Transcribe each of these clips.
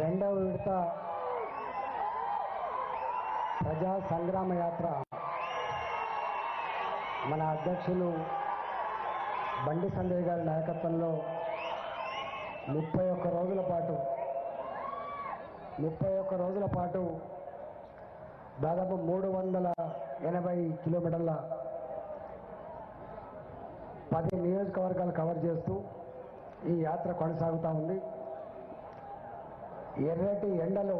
రెండవ విడత ప్రజా సంగ్రామ యాత్ర. మన అధ్యక్షులు బండి సంజయ్ గారి నాయకత్వంలో ముప్పై ఒక్క రోజుల పాటు ముప్పై ఒక్క రోజుల పాటు దాదాపు మూడు వందల ఎనభై కిలోమీటర్ల పది నియోజకవర్గాలు కవర్ చేస్తూ ఈ యాత్ర కొనసాగుతూ ఉంది. ఎర్రటి ఎండలో.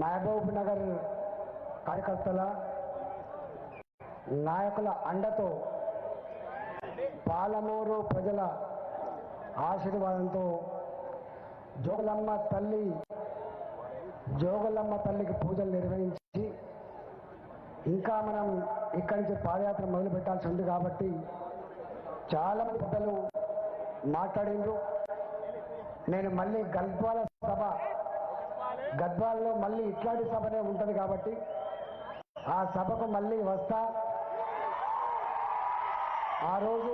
మహబూబ్ నగర్ కార్యకర్తల నాయకుల అండతో పాలమూరు ప్రజల ఆశీర్వాదంతో జోగులమ్మ తల్లి జోగులమ్మ తల్లికి పూజలు నిర్వహించి ఇంకా మనం ఇక్కడి నుంచి పాదయాత్ర మొదలు పెట్టాల్సి ఉంది కాబట్టి చాలా పెద్దలు మాట్లాడిండ్రు నేను మళ్ళీ గద్వాల సభ గద్వాలలో మళ్ళీ ఇట్లాంటి సభనే ఉంటుంది కాబట్టి ఆ సభకు మళ్ళీ వస్తా. ఆ రోజు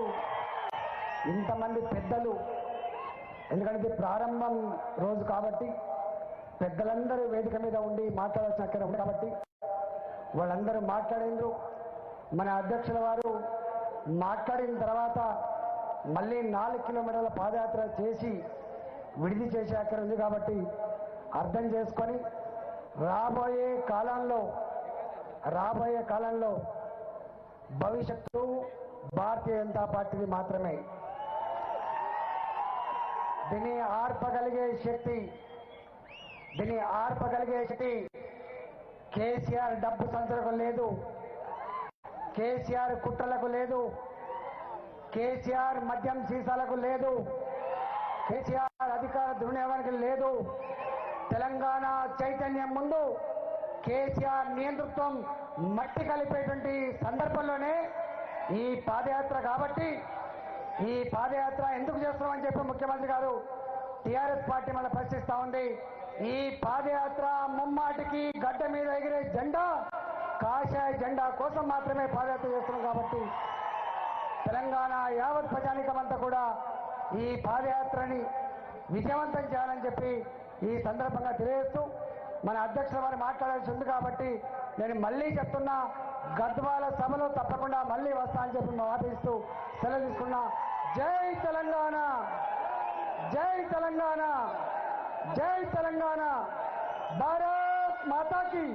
ఇంతమంది పెద్దలు ఎందుకంటే ప్రారంభం రోజు కాబట్టి పెద్దలందరూ వేదిక మీద ఉండి మాట్లాడాల్సిన అక్కడ ఉంది కాబట్టి వాళ్ళందరూ మాట్లాడిండ్రు మన అధ్యక్షుల వారు మాట్లాడిన తర్వాత మళ్ళీ నాలుగు కిలోమీటర్ల పాదయాత్ర చేసి విడిది చేసే అక్కడ ఉంది కాబట్టి అర్థం చేసుకొని రాబోయే కాలంలో రాబోయే కాలంలో భవిష్యత్తు భారతీయ జనతా పార్టీని మాత్రమే. దీన్ని ఆర్పగలిగే శక్తి దీన్ని ఆర్పగలిగే శక్తి కేసీఆర్ డబ్బు సంచలకు లేదు కేసీఆర్ కుట్రలకు లేదు కేసీఆర్ మద్యం సీసాలకు లేదు కేసీఆర్ అధికార దుర్వినియోగానికి లేదు. తెలంగాణ చైతన్యం ముందు కేసీఆర్ నియంతృత్వం మట్టి కలిపేటువంటి సందర్భంలోనే ఈ పాదయాత్ర కాబట్టి ఈ పాదయాత్ర ఎందుకు చేస్తున్నామని చెప్పి ముఖ్యమంత్రి గారు టీఆర్ఎస్ పార్టీ మన ప్రశ్నిస్తా ఉంది. ఈ పాదయాత్ర ముమ్మాటికి గడ్డ మీద ఎగిరే జెండా కాషాయ జెండా కోసం మాత్రమే పాదయాత్ర చేస్తున్నాం కాబట్టి తెలంగాణ యావత్ ప్రజానికమంతా కూడా ఈ పాదయాత్రని విజయవంతం చేయాలని చెప్పి ఈ సందర్భంగా తెలియజేస్తూ మన అధ్యక్షుల వారు మాట్లాడాల్సి ఉంది కాబట్టి నేను మళ్ళీ చెప్తున్నా గద్వాల సభలో తప్పకుండా మళ్ళీ వస్తా అని చెప్పి వాదిస్తూ సెలవు తీసుకున్నా జై తెలంగాణ జై తెలంగాణ జై తెలంగాణ భారత్ మాతాకి.